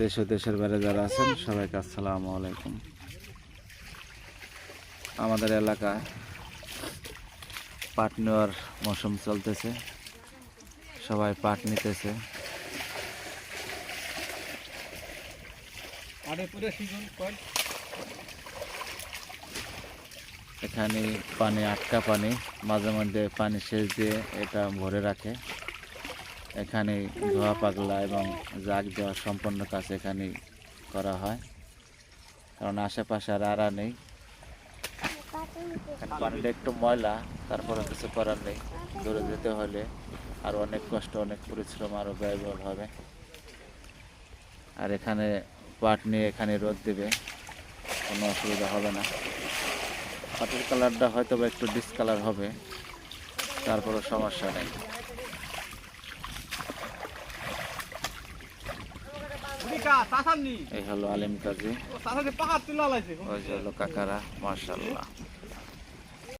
দেশ ও দেশের বাইরে যারা আছেন সবাইকে আসসালামু আলাইকুম। আমাদের এলাকায় পাট নেওয়ার মৌসুম চলতেছে। সবাই পাট নিতেছে। এখানে পানি আটকা পানি মাঝে মধ্যে পানি সেচ দিয়ে এটা ভরে রাখে। এখানে ধোয়া পাগলা এবং জাগ দেওয়া সম্পূর্ণ কাজ এখানেই করা হয়। কারণ আশেপাশে আর আড়া নেই। এখানে পানিটা একটু ময়লা, তারপরে কিছু করার নেই। দূরে যেতে হলে আর অনেক কষ্ট, অনেক পরিশ্রম আরও ব্যয়বহুল হবে। আর এখানে পাট নিয়ে এখানে রোদ দেবে, কোনো অসুবিধা হবে না। পাটের কালারটা হয়তো বা একটু ডিসকালার হবে তারপরে সমস্যা নেই। এই হলো আলিম কাজী। ওই হলো কাকারা মার্শাল্লাহ